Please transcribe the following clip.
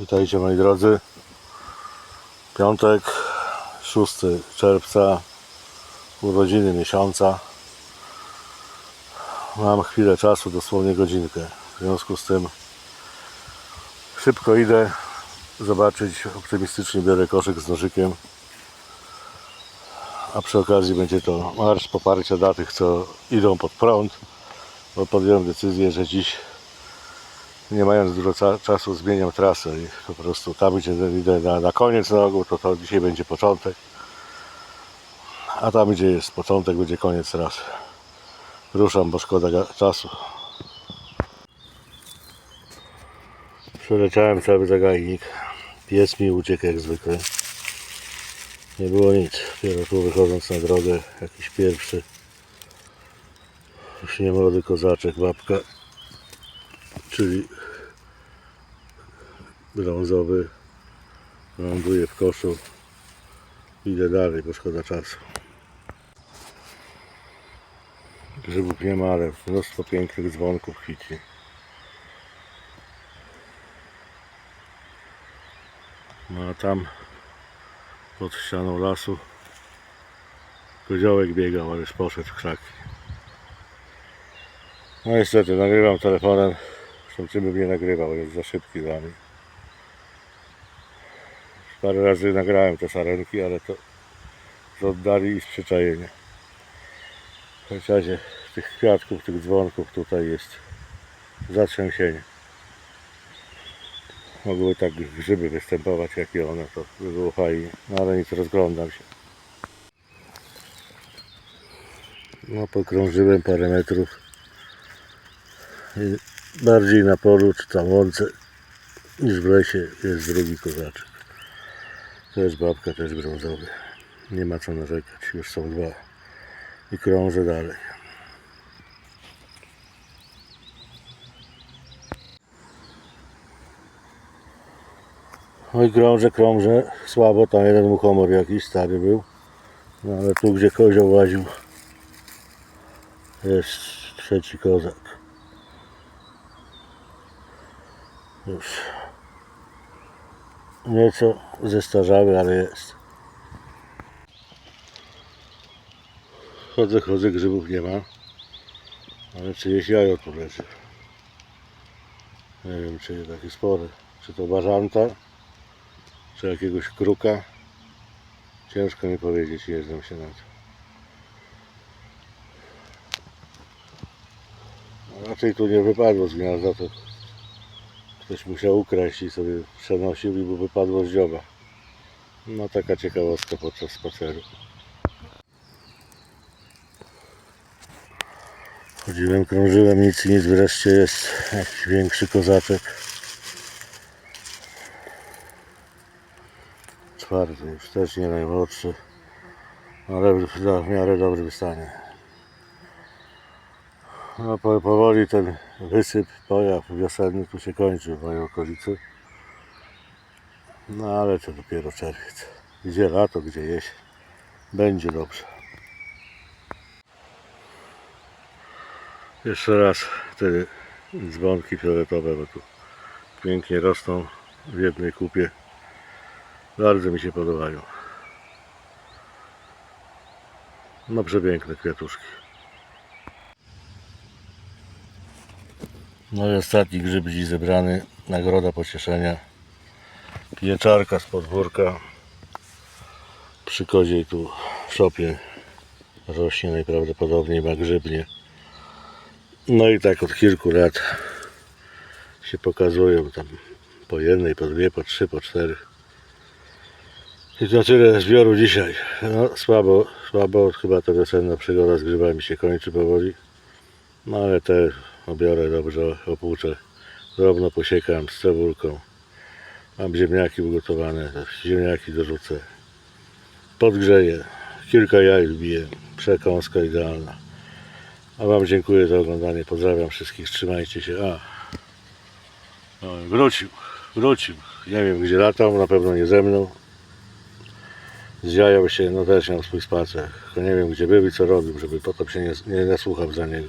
Witajcie moi drodzy. Piątek, 6 czerwca, urodziny miesiąca. Mam chwilę czasu, dosłownie godzinkę. W związku z tym szybko idę zobaczyć, optymistycznie biorę koszyk z nożykiem. A przy okazji będzie to marsz poparcia dla tych, co idą pod prąd. Bo podjąłem decyzję, że dziś nie mając dużo ca- czasu zmieniam trasę i po prostu tam gdzie idę na, na koniec drogu, to, to dzisiaj będzie początek. A tam gdzie jest początek, będzie koniec trasy. Ruszam, bo szkoda czasu. Przeleciałem cały zagajnik. Pies mi uciekł jak zwykle. Nie było nic. Dopiero tu wychodząc na drogę, jakiś pierwszy. Już nie młody kozaczek, babka czyli brązowy ląduje w koszu idę dalej, bo szkoda czasu. Grzybów nie ma, ale mnóstwo pięknych dzwonków kwitnie. No a tam pod ścianą lasu koziołek biegał, ale już poszedł w krzaki. No niestety, nagrywam telefonem. Zresztą czym bym nie nagrywał, jest za szybki dla mnie. Parę razy nagrałem te sarenki, ale to z oddali i z przyczajenia. W razie tych kwiatków, tych dzwonków tutaj jest zatrzęsienie. Mogły tak grzyby występować jak i one, to by było fajnie. No ale nic, rozglądam się. No pokrążyłem parę metrów bardziej na polu czy tam łące niż w lesie jest drugi kozaczek. Jest babka, też brązowy. Nie ma co narzekać, już są dwa. I krążę dalej. No i krążę, krążę. Słabo, tam jeden muchomor jakiś stary był. No ale tu gdzie kozioł łaził jest trzeci kozak. Już nieco zestarzały, ale jest. Chodzę, chodzę, grzybów nie ma. Ale czyjeś jajo tu leży. Nie wiem, czy takie spore. Czy to bażanta, czy jakiegoś kruka. Ciężko mi powiedzieć, nie znam się na to. Raczej tu nie wypadło z gniazda, to ktoś musiał ukraść i sobie przenosił i mu wypadło z dzioba. No taka ciekawostka podczas spaceru. Chodziłem, krążyłem, nic nic, wreszcie jest jakiś większy kozaczek. Czwarty, już też nie najmłodszy, ale w, miarę dobrym stanie. No po- powoli ten wysyp, pojaw wiosenny tu się kończy w mojej okolicy. No ale to dopiero czerwiec. Gdzie lato, gdzie jesień. Będzie dobrze. Jeszcze raz te dzwonki fioletowe, bo tu pięknie rosną w jednej kupie. Bardzo mi się podobają. No przepiękne kwiatuszki. No i ostatni grzyb dziś zebrany. Nagroda pocieszenia. Pieczarka z podwórka. Przy tu w szopie rośnie najprawdopodobniej ma grzybnie. No i tak od kilku lat się pokazują tam po jednej, po dwie, po trzy, po cztery. I to tyle zbioru dzisiaj. No słabo, słabo, chyba ta wiosenna przygoda z grzybami się kończy powoli. No ale te obiorę dobrze, opłuczę. Drobno posiekam z cebulką. Mam ziemniaki ugotowane, to ziemniaki dorzucę. Podgrzeję. Kilka jaj wbiję. Przekąska idealna. A Wam dziękuję za oglądanie. Pozdrawiam wszystkich. Trzymajcie się. A. No, wrócił. Wrócił. Nie wiem gdzie latał, na pewno nie ze mną. Zjajał się, no też miał swój spacer. Nie wiem gdzie był i co robił, żeby potem się nie, nie nasłuchał za niego.